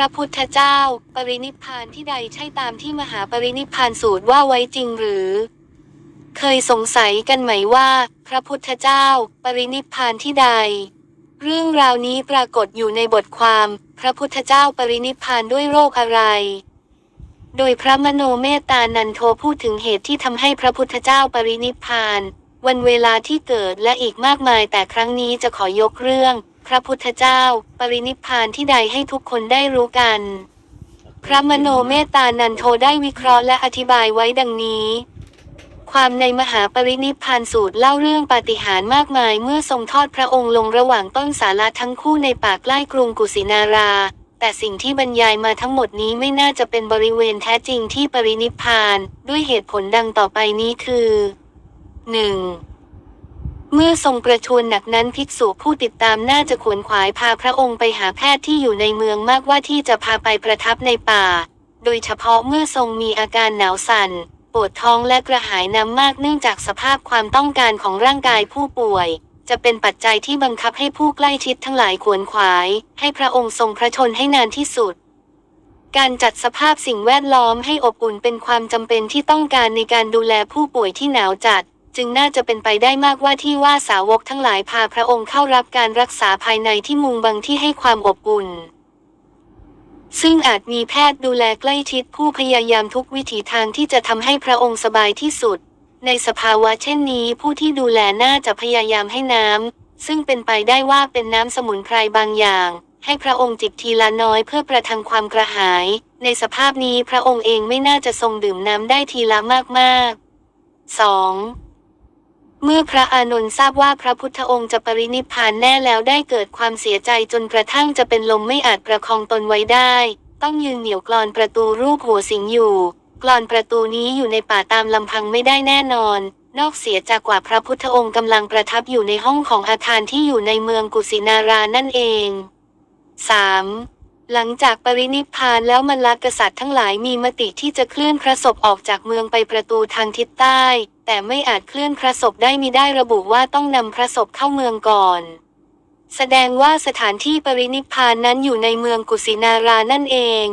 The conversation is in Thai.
ระพุทธเจ้า ปรินิพพานที่ใดใช่ตามที่มหาปรินิพพานสูตรว่าไว้จริงหรือ เคยสงสัยกันไหมว่า พระพุทธเจ้า ปรินิพพานที่ใด เรื่องราวนี้ปรากฏอยู่ในบทความ พระพุทธเจ้าปรินิพพานด้วยโรคอะไร โดยพระมโนเมตตานันโทพูดถึงเหตุที่ทำให้พระพุทธเจ้าปรินิพพาน วันเวลาที่เกิดและอีกมากมายแต่ครั้งนี้จะขอยกเรื่อง พระพุทธเจ้า ปรินิพพานที่ใดให้ทุกคนได้รู้กัน พระมโนเมตตานันโทได้วิเคราะห์และอธิบายไว้ดังนี้ ความในมหาปรินิพพานสูตรเล่าเรื่องปาฏิหาริย์มากมายเมื่อทรงทอดพระองค์ลงระหว่างต้นสาลาทั้งคู่ในป่าใกล้กรุงกุสินารา แต่สิ่งที่บรรยายมาทั้งหมดนี้ไม่น่าจะเป็นบริเวณแท้จริงที่ปรินิพพาน ด้วยเหตุผลดังต่อไปนี้คือ 1. เมื่อทรงประชวรหนักนั้นภิกษุผู้ติดตามน่าจะขวนขวายพาพระองค์ไปหาแพทย์ที่อยู่ในเมืองมากว่าที่จะพาไปประทับในป่า โดยเฉพาะเมื่อทรงมีอาการหนาวสั่น ปวดท้องและกระหายน้ำมากเนื่องจากสภาพความต้องการของร่างกายผู้ป่วย จะเป็นปัจจัยที่บังคับให้ผู้ใกล้ชิดทั้งหลายขวนขวาย ให้พระองค์ทรงพระชนให้นานที่สุดการจัดสภาพสิ่งแวดล้อมให้อบอุ่นเป็นความจำเป็นที่ต้องการในการดูแลผู้ป่วยที่หนาวจัด จึงน่าจะเป็นไปได้มากว่าที่ว่าสาวกทั้งหลายพาพระองค์เข้ารับการรักษาภายในที่มุงบังที่ให้ความอบอุ่น ซึ่งอาจมีแพทย์ดูแลใกล้ชิดผู้พยายามทุกวิถีทางที่จะทำให้พระองค์สบายที่สุด ในสภาวะเช่นนี้ผู้ที่ดูแลน่าจะพยายามให้น้ำซึ่งเป็นไปได้ว่าเป็นน้ำสมุนไพรบางอย่าง ให้พระองค์จิบทีละน้อยเพื่อประทังความกระหาย ในสภาพนี้พระองค์เองไม่น่าจะทรงดื่มน้ำได้ทีละมากๆ 2. เมื่อพระอานนท์ทราบว่าพระพุทธองค์จะปรินิพพานแน่แล้วได้เกิดความเสียใจจนกระทั่งจะเป็นลมไม่อาจประคองตนไว้ได้ ต้องยืนเหนี่ยวกลอนประตูรูปหัวสิงอยู่กลอนประตูนี้อยู่ในป่าตามลำพังไม่ได้แน่นอน นอกเสียจากกว่าพระพุทธองค์กำลังประทับอยู่ในห้องของอาคารที่อยู่ในเมืองกุสินารานั่นเอง 3. หลังจากปรินิพพานแล้วมลกษัตริย์ทั้งหลายมีมติที่จะเคลื่อนพระศพออกจากเมืองไปประตูทางทิศใต้ แต่ไม่อาจเคลื่อนพระศพได้มีได้ระบุว่าต้องนำพระศพเข้าเมืองก่อน แสดงว่าสถานที่ปรินิพพานนั้นอยู่ในเมืองกุสินารานั่นเอง